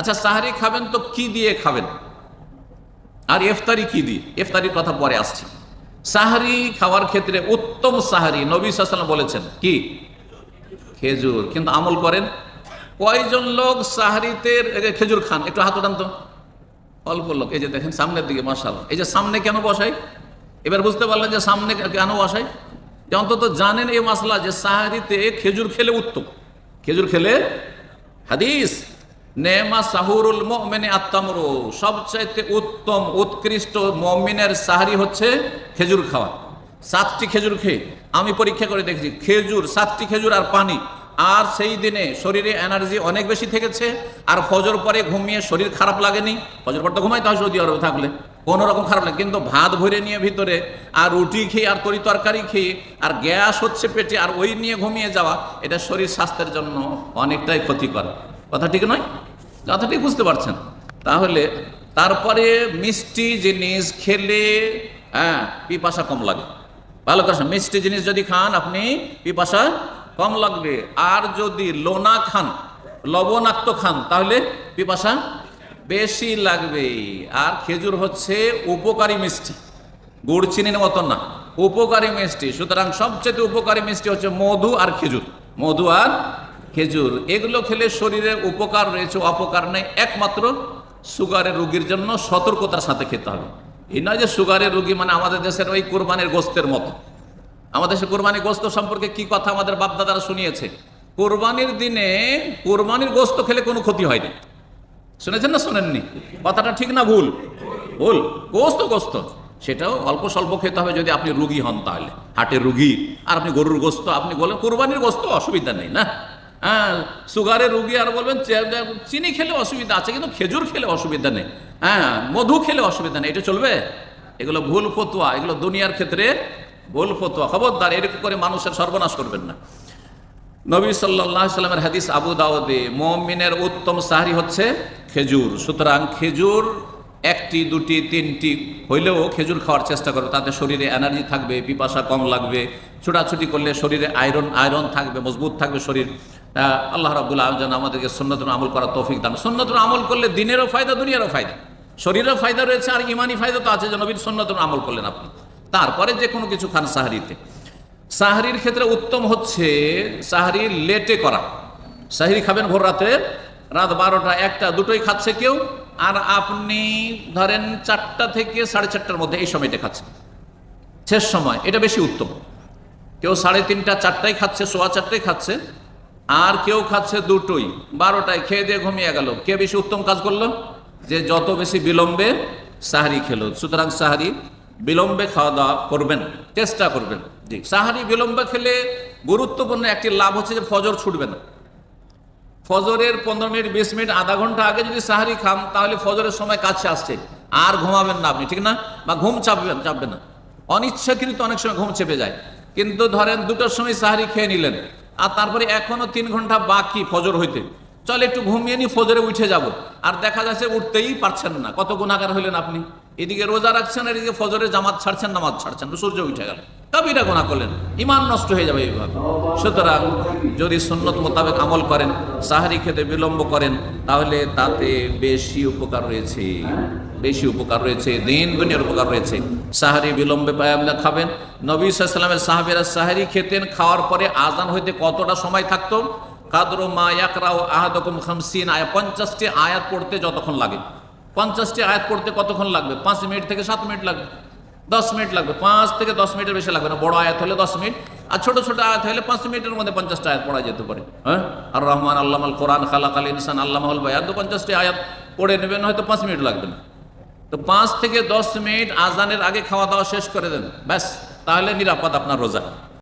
আচ্ছা সাহারি খাবেন তো কি দিয়ে খাবেন? আর ইফতারি কি দিয়ে? ইফতারির কথা পরে আসছে। সাহারি খাওয়ার ক্ষেত্রে উত্তম সাহারি নবী সাল্লাম বলেছেন, কি? খেজুর। কিন্তু আমল করেন। কয়জন লোক সাহারিতে খেজুর খান? একটু হাত উঠান তো। অল্প লোক। এই যে দেখেন, সামনের দিকে মশাল এই যে সামনে কেন বসাই? এবার বুঝতে পারলেন যে সামনে কেন বসাই? যে অন্তত জানেন এই মশলা যে সাহারিতে খেজুর খেলে উত্তম। খেজুর খেলে হাদিস। নেমা সাহুরুল সবচাইতে উত্তম, উৎকৃষ্ট মমিনের সাহারি হচ্ছে খেজুর খাওয়া। সাতটি খেজুর খেয়ে, আমি পরীক্ষা করে দেখেছি, খেজুর, সাতটি খেজুর আর পানি। আর সেই দিনে শরীরে এনার্জি অনেক বেশি থেকেছে, আর ফজর পরে ঘুমিয়ে শরীর খারাপ লাগেনি। ফজর পর তো ঘুমাইতে হয় সৌদি আরবে থাকলে, কোনো রকম খারাপ লাগে। কিন্তু ভাত ভরে নিয়ে ভিতরে, আর রুটি খেয়ে, আর তরি তরকারি খেয়ে, আর গ্যাস হচ্ছে পেটে, আর ওই নিয়ে ঘুমিয়ে যাওয়া, এটা শরীর স্বাস্থ্যের জন্য অনেকটাই ক্ষতিকর। কথা ঠিক নয়? কথা ঠিক বুঝতে পারছেন। তাহলে তারপরে মিষ্টি জিনিস খেলে হ্যাঁ পিপাসা কম লাগে। ভালো কথা মিষ্টি জিনিস যদি খান, আপনি পিপাসা কম লাগবে। আর যদি লোনা খান, লবণাক্ত খান, তাহলে পিপাসা বেশি লাগবে। আর খেজুর হচ্ছে উপকারী মিষ্টি। গুড় চিনির মতন না, উপকারী মিষ্টি। সুতরাং সবচেয়ে উপকারী মিষ্টি হচ্ছে মধু আর খেজুর। মধু আর খেজুর, এগুলো খেলে শরীরে উপকার রয়েছে, অপকার নেই। একমাত্র সুগারের রোগীর জন্য সতর্কতার সাথে খেতে হবে। এই নয় যে সুগারের রোগী মানে আমাদের দেশের ওই কোরবানির গোস্তের মতো। আমাদের সে কোরবানি গোস্ত সম্পর্কে কি কথা আমাদের বাপদাদারা শুনিয়েছে? কোরবানির দিনে কোরবানির গোস্ত খেলে কোনো ক্ষতি হয়নি। শুনেছেন না শোনেননি? কথাটা ঠিক না ভুল? ভুল। গোস্ত গোস্ত। সেটাও অল্প স্বল্প খেতে হবে যদি আপনি রুগী হন তাহলে। হাটের রুগী, আর আপনি গরুর গোস্ত, আপনি বলেন কোরবানির গোস্ত অসুবিধা নেই, না? হ্যাঁ সুগারের রুগী আর বলবেন চিনি খেলে অসুবিধা আছে, কিন্তু খেজুর খেলে অসুবিধা নেই। হ্যাঁ মধু খেলে অসুবিধা নেই, এটা চলবে? এগুলো ভুল ফতুয়া, এগুলো দুনিয়ার ক্ষেত্রে ভুল ফতুয়া। খবরদার, এরকম করে মানুষের সর্বনাশ করবেন না। নবী সাল্লামের হাদিস আবু দাউদে, মমিনের উত্তম সাহারি হচ্ছে খেজুর। সুতরাং খেজুর একটি, দুটি, তিনটি হইলেও খেজুর খাওয়ার চেষ্টা করবে। তাতে শরীরে এনার্জি থাকবে, পিপাসা কম লাগবে। ছোটাছুটি করলে শরীরে আয়রন আয়রন থাকবে, মজবুত থাকবে শরীর। আল্লাহ রাবুল আলম যেন আমাদেরকে সন্ন্যতন আমল করার তৌফিক দান। সন্ন্যতন আমল করলে দিনেরও ফায়দা, দুনিয়ারও ফায়দা। শরীরের ফায়দা রয়েছে আর ইমানি ফায়দা তো আছে যে নবীর সন্ন্যতন আমল করলেন আপনি। তারপরে যে কোনো কিছু খান সাহারিতে। সাহারির ক্ষেত্রে উত্তম হচ্ছে সাহারি লেটে করা। সাহারি খাবেন ভোর রাতে, রাত বারোটা, একটা, দুটোই খাচ্ছে কেউ, আর আপনি ধরেন চারটা থেকে সাড়ে চারটার মধ্যে এই সময়টা খাচ্ছেন। শেষ সময়, এটা বেশি উত্তম। কেউ সাড়ে তিনটা, চারটায় খাচ্ছে, সোয়া চারটায় খাচ্ছে আর কেউ খাচ্ছে দুটোই বারোটায় খেয়ে দিয়ে ঘুমিয়ে গেল। কে বেশি উত্তম কাজ করল? যে যত বেশি বিলম্বে সাহারি খেলো সুতরাং সাহারি বিলম্বে খাওয়া দাওয়া করবেন চেষ্টা করবেন। জি। সাহারি বিলম্বে খেলে গুরুত্বপূর্ণ একটি লাভ হচ্ছে যে ফজর ছুটবে না। ফজরের পনেরো মিনিট বিশ মিনিট আধা ঘণ্টা আগে যদি সাহারি খান তাহলে ফজরের সময় কাছে আসছে। আর ঘুমাবেন না আপনি ঠিক না? বা ঘুম চাপবেন চাপবে না। অনিচ্ছাকৃত অনেক সময় ঘুম চেপে যায়। কিন্তু ধরেন দুটোর সময় সাহারি খেয়ে নিলেন আর তারপরে এখনও তিন ঘণ্টা বাকি ফজর হইতে। চল একটু ঘুমিয়ে নি, ফজরে উঠে যাব। আর দেখা যাচ্ছে উঠতেই পারছেন না। কত গুণাগার হইলেন আপনি। এদিকে রোজা রাখছেন, এদিকে ফজরে জামাত ছাড়ছেন, নামাজ ছাড়ছেন সূর্য উঠে গেল। কবিরা গোনা করলেন। ইমান নষ্ট হয়ে যাবে এইভাবে। সুতরাং যদি সুন্নত মোতাবেক আমল করেন, সাহারি খেতে বিলম্ব করেন, তাহলে তাতে বেশি উপকার রয়েছে। বেশি উপকার রয়েছে, দিন দুনিয়ার উপকার রয়েছে। সাহারি বিলম্বে পায়ামলা খাবেন। নবী সাল্লামের সাহাবেরা সাহারি খেতেন, খাওয়ার পরে আজান হইতে কতটা সময় থাকতো? কাদর মা ইয়াকরাও আহাদকম খামসিন, আয়া পঞ্চাশটি আয়াত পড়তে যতক্ষণ লাগে। পঞ্চাশটি আয়াত পড়তে কতক্ষণ লাগবে? পাঁচ মিনিট থেকে সাত মিনিট লাগবে। দশ মিনিট লাগবে। পাঁচ থেকে দশ মিনিটের বেশি লাগবে না। বড় আয়াত হলে দশ মিনিট, আর ছোট ছোট আয়াত হলে পাঁচ মিনিটের মধ্যে পঞ্চাশটা আয়াত পড়া যেতে পারে। হ্যাঁ? আর রহমান আল্লাহ আল কোরআন খালাক আল ইনসান আল্লাহ পঞ্চাশটি আয়াত পড়ে নেবেন, হয়তো পাঁচ মিনিট লাগবে না। তো পাঁচ থেকে দশ মিনিট আজানের আগে খাওয়া দাওয়া শেষ করে দেন। ব্যাস, তাহলে নিরাপদ আপনার রোজা।